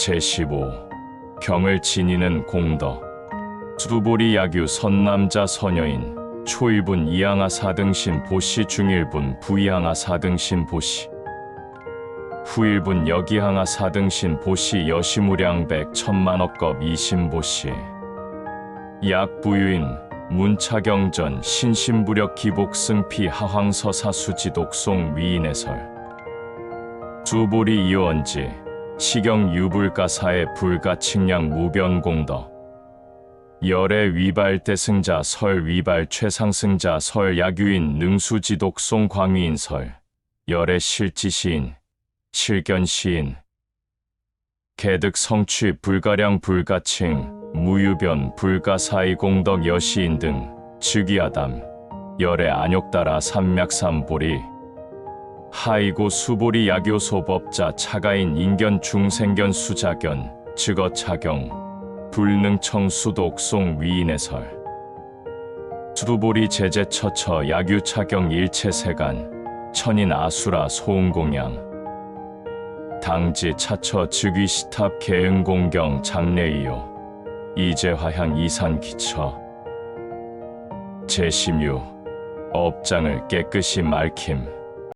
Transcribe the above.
제15 병을 지니는 공덕 수보리 야규 선남자 선여인 초일분 이양아 사등신 보시 중일분 부이항아 사등신 보시 후일분 여기항아 사등신 보시 여시무량백 천만억겁 이신보시 약부유인 문차경전 신신부력 기복승피 하황서사 수지 독송 위인해설. 수보리 이원지 시경 유불가사의 불가칭량 무변공덕 열의 위발 대승자 설 위발 최상승자 설 야규인 능수지독송 광위인 설. 열의 실지시인 실견시인. 개득 성취 불가량 불가칭 무유변 불가사의 공덕 여시인 등 즉위하담. 열의 안욕따라 삼맥삼보리 하이고 수보리 야교 소법자 차가인 인견 중생견 수자견 즉어 차경 불능청 수독송 위인해설. 수보리 제제처처 야규 차경 일체세간 천인 아수라 소음공양. 당지 차처 즉위 시탑 개응공경 장례이요. 이재화향 이산 기처. 제16 업장을 깨끗이 맑힘